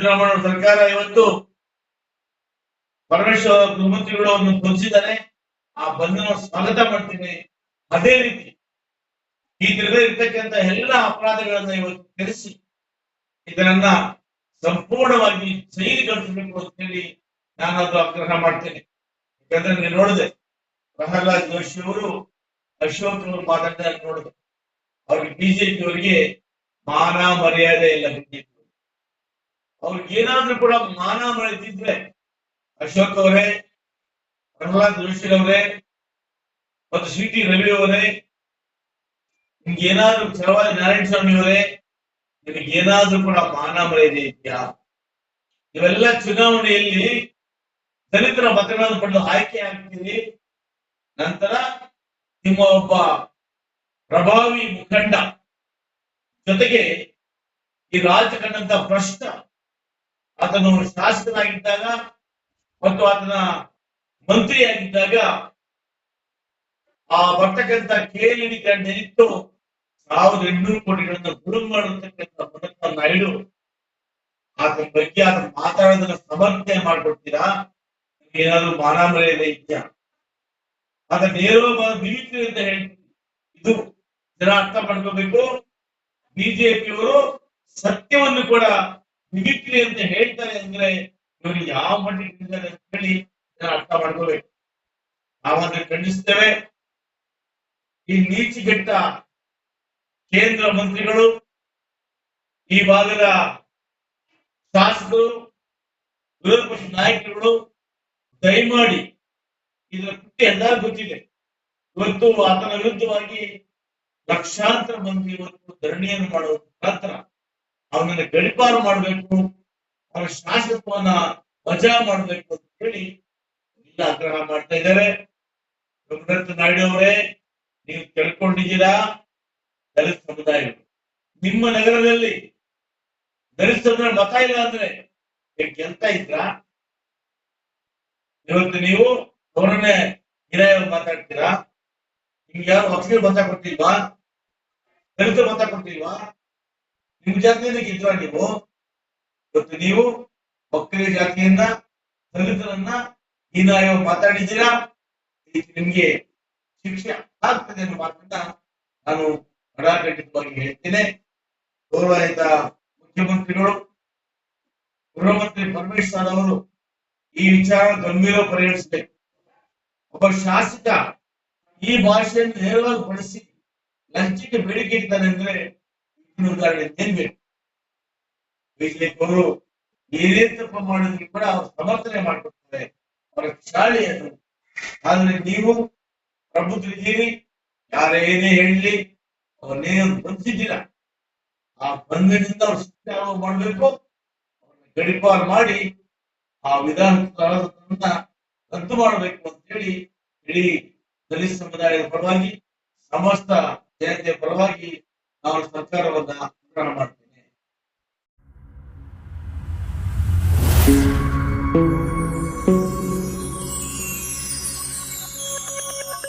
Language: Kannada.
ಸಿದ್ದರಾಮಯ್ಯ ಸರ್ಕಾರ ಇವತ್ತು ಪರಮೇಶ್ವರ ಗೃಹಮಂತ್ರಿಗಳು ಅನ್ನು ಬಂಧಿಸಿದ್ದಾರೆ ಆ ಬಂಧನ ಸ್ವಾಗತ ಮಾಡ್ತೀನಿ. ಅದೇ ರೀತಿ ಈ ತಿರುಗ ಇರ್ತಕ್ಕಂತ ಎಲ್ಲ ಅಪರಾಧಗಳನ್ನ ಇವತ್ತು ತಿಳಿಸಿ ಇದನ್ನ ಸಂಪೂರ್ಣವಾಗಿ ಜೈಲಿಗಳಿಸಬೇಕು ಅಂತ ಹೇಳಿ ನಾನು ಅದು ಆಗ್ರಹ ಮಾಡ್ತೇನೆ. ಯಾಕಂದ್ರೆ ನೀವು ನೋಡಿದೆ ಪ್ರಹ್ಲಾದ್ ಜೋಶಿ ಅವರು ಅಶೋಕ್ ಅವರು ಮಾತಾಡಿದಾಗ ನೋಡಿದೆ ಅವ್ರಿಗೆ ಬಿಜೆಪಿ ಅವರಿಗೆ ಮಾನ ಮರ್ಯಾದೆ ಇಲ್ಲ ಬಿಜೆಪಿ ಅವ್ರಿಗೆ ಏನಾದ್ರೂ ಕೂಡ ಮಾನ ಮರ್ಯಾದಿದ್ರೆ ಅಶೋಕ್ ಅವರೇ, ಪ್ರಹ್ಲಾದ್ ಜೋಶಿ ಅವರೇ ಮತ್ತು ಸಿ ಟಿ ರವಿ ಅವರೇ, ನಿಮ್ಗೆ ಏನಾದ್ರೂ ಚರವಾದಿ ನಾರಾಯಣ ಸ್ವಾಮಿ ಅವರೇ, ನಿಮಗೆ ಏನಾದ್ರೂ ಕೂಡ ಮಾನ ಮರ್ಯಾದೆ ಇದೆಯಾ? ಇವೆಲ್ಲ ಚುನಾವಣೆಯಲ್ಲಿ ದಲಿತರ ಮತಗಳನ್ನು ಪಡೆದು ಆಯ್ಕೆ ಆಗ್ತೀರಿ? ನಂತರ ನಿಮ್ಮ ಒಬ್ಬ ಪ್ರಭಾವಿ ಮುಖಂಡ ಜೊತೆಗೆ ಈ ರಾಜ್ಯ ಕಂಡಂತ ಭ್ರಷ್ಟ ಆತನು ಶಾಸಕನಾಗಿದ್ದಾಗ ಮತ್ತು ಆತನ ಮಂತ್ರಿಯಾಗಿದ್ದಾಗ ಆ ಬರ್ತಕ್ಕಂಥ ಕೇಳಿ ಕಂಡಿತ್ತು ಸಾವಿರದ ಎಂಟುನೂರು ಕೋಟಿಗಳನ್ನ ಗುರು ಮಾಡತಕ್ಕಂಥ ಮನಸ್ಸ ನಾಯ್ಡು ಆತನ ಬಗ್ಗೆ ಆತನ ಮಾತಾಡೋದನ್ನ ಸಮರ್ಥನೆ ಮಾಡ್ಕೊಡ್ತೀರಾ? ಏನಾದ್ರು ಮಾನಮರ್ಯಾದೆ ಇದೆಯಾ? ಆತ ನೇರವಾಗಿ ಮಿಮಿಕ್ರಿ ಅಂತ ಹೇಳ್ತೀವಿ ಇದು ಜನ ಅರ್ಥ ಮಾಡ್ಕೋಬೇಕು. ಬಿಜೆಪಿಯವರು ಸತ್ಯವನ್ನು ಕೂಡ ಮಿಮಿಕ್ರಿ ಅಂತ ಹೇಳ್ತಾರೆ ಅಂದ್ರೆ ಇವರು ಯಾವ ಮಟ್ಟಿಗೆ ಇದ್ದಾರೆ ಅಂತ ಹೇಳಿ ಅರ್ಥ ಮಾಡ್ಕೋಬೇಕು. ನಾವನ್ನ ಖಂಡಿಸ್ತೇವೆ. ಈ ನೀಚಿಗೆಟ್ಟ ಕೇಂದ್ರ ಮಂತ್ರಿಗಳು, ಈ ಭಾಗದ ಶಾಸಕರು, ವಿರೋಧ ಪಕ್ಷ ನಾಯಕರುಗಳು, ದಯಮಾಡಿ ಇದರ ಕೃತಿ ಎಲ್ಲರಿಗೂ ಗೊತ್ತಿದೆ. ಇವತ್ತು ಆತನ ವಿರುದ್ಧವಾಗಿ ಲಕ್ಷಾಂತರ ಮಂದಿ ಇವತ್ತು ಧರಣಿಯನ್ನು ಮಾಡುವ ಮುಖಾಂತರ ಅವನನ್ನ ಗಡಿಪಾರು ಮಾಡಬೇಕು, ಅವನ ಶಾಶ್ವತವನ್ನ ವಜಾ ಮಾಡಬೇಕು ಅಂತ ಹೇಳಿ ಎಲ್ಲ ಆಗ್ರಹ ಮಾಡ್ತಾ ಇದ್ದಾರೆ. ರಘುನಾಥ ನಾಯ್ಡು ಅವರೇ, ನೀವು ತಿಳ್ಕೊಂಡಿದ್ದೀರಾ? ದಲಿತ ಸಮುದಾಯಗಳು ನಿಮ್ಮ ನಗರದಲ್ಲಿ ದಲಿತ ಸಮುದಾಯ ಮತ ಇಲ್ಲ ಅಂದ್ರೆ ಗೆಲ್ತಾ ಇದ್ರಾ ಇವತ್ತು ನೀವು ಅವರನ್ನೇ ಹಿರಿಯ ಮಾತಾಡ್ತೀರಾ? ನಿಮ್ಗೆ ಯಾರು ಹೊಸ ಮತ ಕೊಟ್ಟಿಲ್ವಾ? ದಲಿತರು ಮತ ಕೊಟ್ಟಿಲ್ವಾ? ನಿಮ್ ಜಾತಿಯಿಂದ ಗೆದ್ದಾಗ ನೀವು ಇವತ್ತು ನೀವು ಒಕ್ಕಲಿ ಜಾತಿಯನ್ನ, ದಲಿತರನ್ನ ಹೀನಾಯ ಮಾತಾಡಿದ್ದೀರಾ? ನಿಮ್ಗೆ ಶಿಕ್ಷೆ ಆಗ್ತದೆ ಅನ್ನೋ ಮಾತನ್ನ ನಾನು ಕಡಾಖಂಡಿತವಾಗಿ ಹೇಳ್ತೇನೆ. ಗೌರವಾಯಿತ ಮುಖ್ಯಮಂತ್ರಿಗಳು ಗೃಹ ಮಂತ್ರಿ ಪರಮೇಶ್ವರ್ ಅವರು ಈ ವಿಚಾರ ಗಂಭೀರ ಪರಿಗಣಿಸಬೇಕು ಒಬ್ಬ ಶಾಸಕ ಈ ಭಾಷೆಯನ್ನು ನೇರವಾಗಿ ಬಳಸಿ ಲಂಚಕ್ಕೆ ಬೇಡಿಕೆ ಇಡ್ತಾನೆ ಅಂದ್ರೆ ಉದಾಹರಣೆ ಏನ್ ಬೇಕು ಅವರು ಏನೇ ತಪ್ಪ ಮಾಡಿದ್ರು ಕೂಡ ಅವ್ರು ಸಮರ್ಥನೆ ಮಾಡ್ಕೊಡ್ತಾರೆ ಅವರ ಚಾಳಿ ಅದು. ಆದ್ರೆ ನೀವು ಪ್ರಬುದ್ಧರಿದ್ದೀರಿ ಯಾರೇ ಏನೇ ಹೇಳಲಿ ಅವನ್ನೇ ಬಂಧಿಸಿದ್ದೀರ ಆ ಬಂಧನದಿಂದ ಅವ್ರು ಶಿಕ್ಷೆ ಮಾಡಬೇಕು. ಗಡಿಪಾರು ಮಾಡಿ ಆ ವಿಧಾನ ರದ್ದು ಮಾಡಬೇಕು ಅಂತ ಹೇಳಿ ಇಡೀ ದಲಿತ ಸಮುದಾಯದ ಪರವಾಗಿ, ಸಮಸ್ತ ಜನತೆಯ ಪರವಾಗಿ ನಾವು ಸರ್ಕಾರವನ್ನ ಆಗ್ರಹ ಮಾಡ್ತೇವೆ